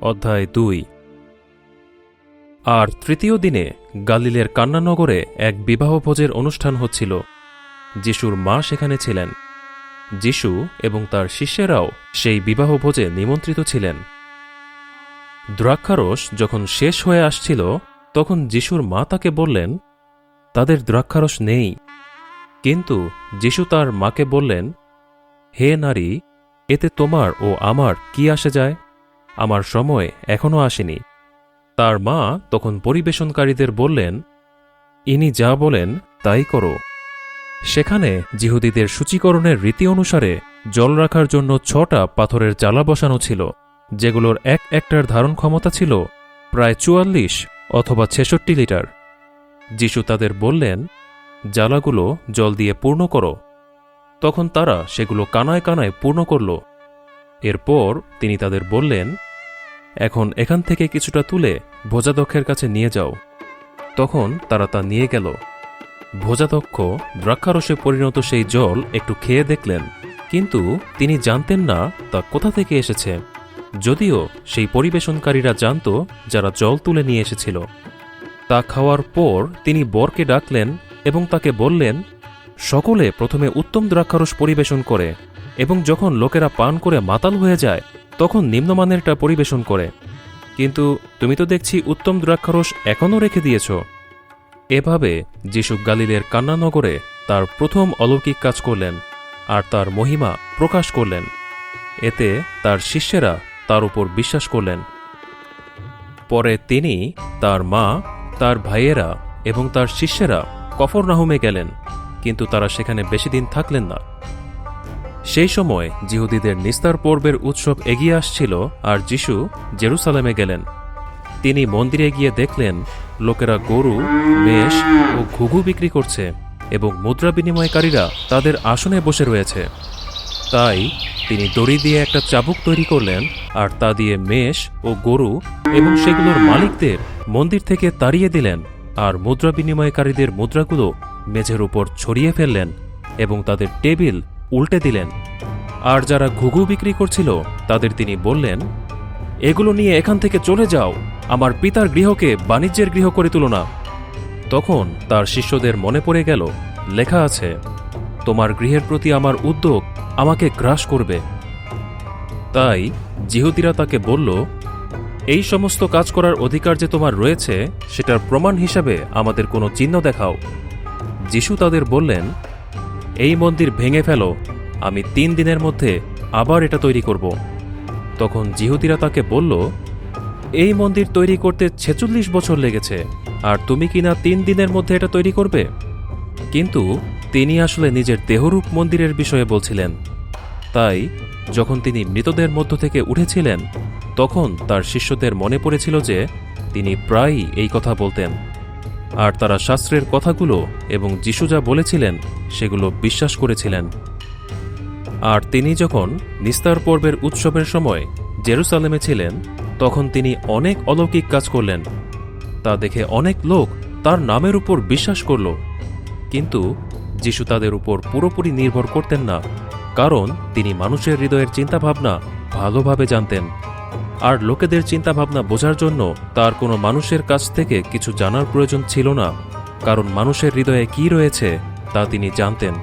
অধ্যায় দুই। আর তৃতীয় দিনে গালিলের কান্নানগরে এক বিবাহভোজের অনুষ্ঠান হচ্ছিল। যিশুর মা সেখানে ছিলেন। যিশু এবং তার শিষ্যেরাও সেই বিবাহভোজে নিমন্ত্রিত ছিলেন। দ্রাক্ষারস যখন শেষ হয়ে আসছিল, তখন যিশুর মা তাকে বললেন, তাদের দ্রাক্ষারস নেই। কিন্তু যিশু তার মাকে বললেন, হে নারী, এতে তোমার ও আমার কি আসে যায়? আমার সময় এখনও আসেনি। তার মা তখন পরিবেশনকারীদের বললেন, ইনি যা বলেন তাই করো। সেখানে জিহুদীদের সূচীকরণের রীতি অনুসারে জল রাখার জন্য ছটা পাথরের জ্বালা বসানো ছিল, যেগুলোর এক একটার ধারণ ক্ষমতা ছিল প্রায় চুয়াল্লিশ অথবা ছেষট্টি লিটার। যিশু তাদের বললেন, জ্বালাগুলো জল দিয়ে পূর্ণ করো। তখন তারা সেগুলো কানায় কানায় পূর্ণ করল। এরপর তিনি তাদের বললেন এখন এখান থেকে কিছুটা তুলে ভোজাদক্ষের কাছে নিয়ে যাও। তখন তারা তা নিয়ে গেল। ভোজাদক্ষ দ্রাক্ষারসে পরিণত সেই জল একটু খেয়ে দেখলেন, কিন্তু তিনি জানতেন না তা কোথা থেকে এসেছে। যদিও সেই পরিবেশনকারীরা জানত যারা জল তুলে নিয়ে এসেছিল। তা খাওয়ার পর তিনি বরকে ডাকলেন এবং তাকে বললেন, সকলে প্রথমে উত্তম দ্রাক্ষারস পরিবেশন করে এবং যখন লোকেরা পান করে মাতাল হয়ে যায় তখন নিম্নমানেরটা পরিবেশন করে। কিন্তু তুমি তো দেখছি উত্তম দ্রাক্ষারস এখনও রেখে দিয়েছ। এভাবে যিশু গালিলের কান্নানগরে তার প্রথম অলৌকিক কাজ করলেন আর তার মহিমা প্রকাশ করলেন। এতে তার শিষ্যেরা তার উপর বিশ্বাস করলেন। পরে তিনি তার মা, তার ভাইয়েরা এবং তার শিষ্যেরা কফরনাহুমে গেলেন, কিন্তু তারা সেখানে বেশি দিন থাকলেন না। সেই সময় জিহুদীদের নিস্তার পর্বের উৎসব এগিয়ে আসছিল আর যিশু জেরুসালেমে গেলেন। তিনি মন্দিরে গিয়ে দেখলেন, লোকেরা গরু, মেষ ও ঘুঘু বিক্রি করছে এবং মুদ্রা বিনিময়কারীরা তাদের আসনে বসে রয়েছে। তাই তিনি দড়ি দিয়ে একটা চাবুক তৈরি করলেন আর তা দিয়ে মেষ ও গরু এবং সেগুলোর মালিকদের মন্দির থেকে তাড়িয়ে দিলেন আর মুদ্রা বিনিময়কারীদের মুদ্রাগুলো মেঝের উপর ছড়িয়ে ফেললেন এবং তাদের টেবিল উল্টে দিলেন। আর যারা ঘুঘু বিক্রি করছিল, তাদের তিনি বললেন, এগুলো নিয়ে এখান থেকে চলে যাও, আমার পিতার গৃহকে বাণিজ্যের গৃহ করে তুলো না। তখন তার শিষ্যদের মনে পড়ে গেল, লেখা আছে, তোমার গৃহের প্রতি আমার উদ্যোগ আমাকে গ্রাস করবে। তাই জিহুদিরা তাকে বলল, এই সমস্ত কাজ করার অধিকার যে তোমার রয়েছে, সেটার প্রমাণ হিসাবে আমাদের কোনো চিহ্ন দেখাও। যিশু তাদের বললেন এই মন্দির ভেঙে ফেলো, আমি তিন দিনের মধ্যে আবার এটা তৈরি করব। তখন জিহুদিরা তাকে বলল, এই মন্দির তৈরি করতে ছেচল্লিশ বছর লেগেছে, আর তুমি কিনা তিন দিনের মধ্যে এটা তৈরি করবে? কিন্তু তিনি আসলে নিজের দেহরূপ মন্দিরের বিষয়ে বলছিলেন। তাই যখন তিনি মৃতদের মধ্য থেকে উঠেছিলেন, তখন তার শিষ্যদের মনে পড়েছিল যে তিনি প্রায়ই এই কথা বলতেন। আর তারা শাস্ত্রের কথাগুলো এবং যিশু যা বলেছিলেন সেগুলো বিশ্বাস করেছিলেন। আর তিনি যখন নিস্তার পর্বের উৎসবের সময় জেরুসালেমে ছিলেন, তখন তিনি অনেক অলৌকিক কাজ করলেন। তা দেখে অনেক লোক তার নামের উপর বিশ্বাস করল। কিন্তু যিশু তাদের উপর পুরোপুরি নির্ভর করতেন না, কারণ তিনি মানুষের হৃদয়ের চিন্তাভাবনা ভালোভাবে জানতেন। আর লোকেদের চিন্তাভাবনা বোঝার জন্য তার কোনো মানুষের কাছ থেকে কিছু জানার প্রয়োজন ছিল না, কারণ মানুষের হৃদয়ে কি রয়েছে তা তিনি জানতেন।